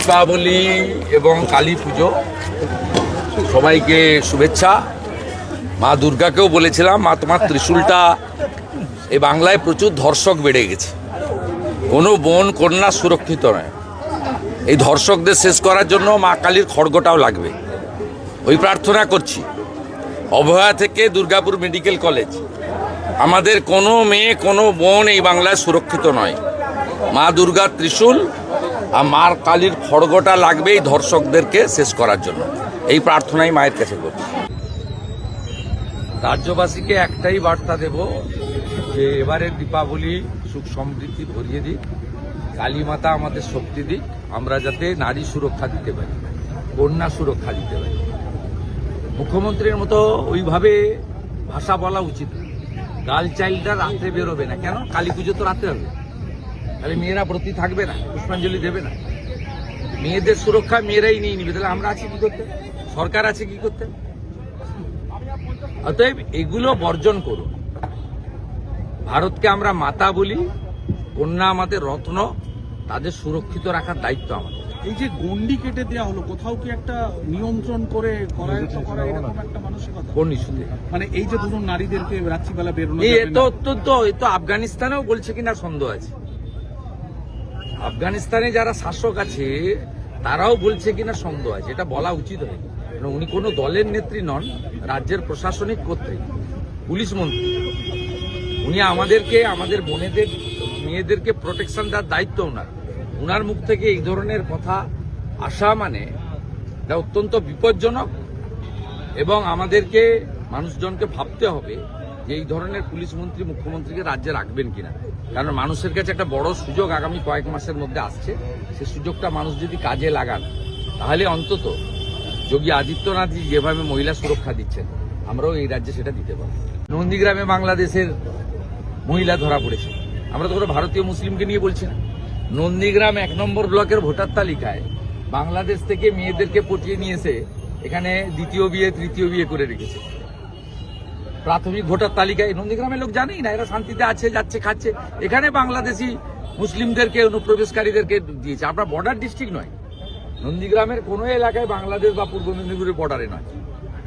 দীপাবলি এবং কালী পুজো। সবাইকে শুভেচ্ছা। মা দুর্গাকেও বলেছিলাম, মা তোমার ত্রিশূলটা এই বাংলায় প্রচুর ধর্ষক বেড়ে গেছে। কোনো বোন কন্যা সুরক্ষিত নয়। এই ধর্ষকদের শেষ করার জন্য মা কালীর খড়গটাও লাগবে। ওই প্রার্থনা করছি। অভয়া থেকে দুর্গাপুর মেডিকেল কলেজ। আমাদের কোনো মেয়ে, কোনো বোন এই বাংলায় সুরক্ষিত নয়। মা দুর্গা ত্রিশূল মার কালীর খড়গটা লাগবে এই ধর্ষকদেরকে শেষ করার জন্য। এই প্রার্থনাই মায়ের কাছে করছি রাজ্যবাসীকে একটাই বার্তা দেব যে এবারের দীপাবলি সুখ সমৃদ্ধি ভরিয়ে দিক, কালী মাতা আমাদের শক্তি দিক, আমরা যাতে নারী সুরক্ষা দিতে পারি, কন্যা সুরক্ষা দিতে পারি। মুখ্যমন্ত্রীর মতো ওইভাবে ভাষা বলা উচিত। গার্ল চাইল্ডরা রাত্রে বেরোবে না। কেন? কালী পুজো তো রাত্রে হবে। তাহলে মেয়েরা প্রতি থাকবে না পুষ্পাঞ্জলি দেবে না। মেয়েদের সুরক্ষা মেয়েরাই নিয়ে নিবে তাহলে আমরা আছি কি করতে? সরকার আছে কি করতে? অতএব এগুলো বর্জন করুন ভারতকে আমরা মাতা বলি কন্যা আমাদের রত্ন তাদের সুরক্ষিত রাখার দায়িত্ব আমাদের। এই যে গন্ডি কেটে দেওয়া হলো কোথাও কি একটা নিয়ন্ত্রণ করে করায়ত্ত করা এরকম একটা মানসিকতা? কোন ইস্যুতে? মানে এই যে ধরুন নারীদেরকে রাত্রিবেলা বেরোনো এই যাবে এত অত্যন্ত এ তো আফগানিস্তানেও বলছে কিনা সন্দেহ আছে। আফগানিস্তানে যারা শাসক আছে, তারাও বলছে কিনা সন্দেহ আছে, এটা বলা উচিত হয়নি। উনি কোনো দলের নেত্রী নন, রাজ্যের প্রশাসনিক কর্তৃক। পুলিশ মন্ত্রী। উনি আমাদেরকে, আমাদের বোনেদের, মেয়েদেরকে প্রোটেকশন দেওয়ার দায়িত্ব ওনার। ওনার মুখ থেকে এই ধরনের কথা আসা মানে এটা অত্যন্ত বিপজ্জনক এবং আমাদেরকে, মানুষজনকে ভাবতে হবে যে এই ধরনের পুলিশ মন্ত্রী মুখ্যমন্ত্রীকে রাজ্যে রাখবেন কিনা। কারণ মানুষের কাছে একটা বড় সুযোগ আগামী কয়েক মাসের মধ্যে আসছে। সেই সুযোগটা মানুষ যদি কাজে লাগান, তাহলে অন্তত যোগী আদিত্যনাথজি যেভাবে মহিলা সুরক্ষা দিচ্ছেন, আমরাও এই রাজ্যে সেটা দিতে পারব। নন্দীগ্রামে বাংলাদেশের মহিলা ধরা পড়েছে। আমরা তো কোনো ভারতীয় মুসলিমকে নিয়ে বলছি না। নন্দীগ্রাম এক নম্বর ব্লকের ভোটার তালিকায় বাংলাদেশ থেকে মেয়েদেরকে পটিয়ে নিয়ে এসে এখানে দ্বিতীয় বিয়ে, তৃতীয় বিয়ে করে রেখেছে। প্রাথমিক ভোটার তালিকায় নন্দীগ্রামের লোক জানেই না, এরা শান্তিতে আছে, যাচ্ছে, খাচ্ছে। এখানে বাংলাদেশি মুসলিমদেরকে, অনুপ্রবেশকারীদেরকে দিয়েছে। আমরা বর্ডার ডিস্ট্রিক্ট নয়। নন্দীগ্রামের কোনো এলাকায় বাংলাদেশ বা পূর্ব মেদিনীপুরের বর্ডারে নয়।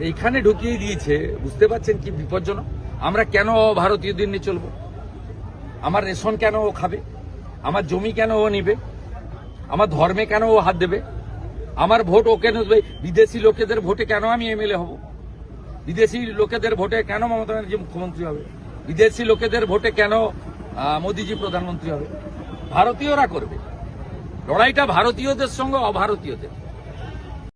এইখানে ঢুকিয়ে দিয়েছে, বুঝতে পারছেন কি বিপজ্জনক? আমরা কেন ভারতীয়দের নিয়ে চলবো? আমার রেশন কেন ও খাবে? আমার জমি কেন ও নিবে? আমার ধর্মে কেন ও হাত দেবে? আমার ভোট ও কেন বিদেশি লোকেদের ভোটে কেন আমি এমএলএ হব? বিদেশি লোকেদের ভোটে কেন মমতা ব্যানার্জি মুখ্যমন্ত্রী হবে? বিদেশি লোকেদের ভোটে কেন মোদীজি প্রধানমন্ত্রী হবে? ভারতীয়রা করবে। লড়াইটা ভারতীয়দের সঙ্গে অভারতীয়দের।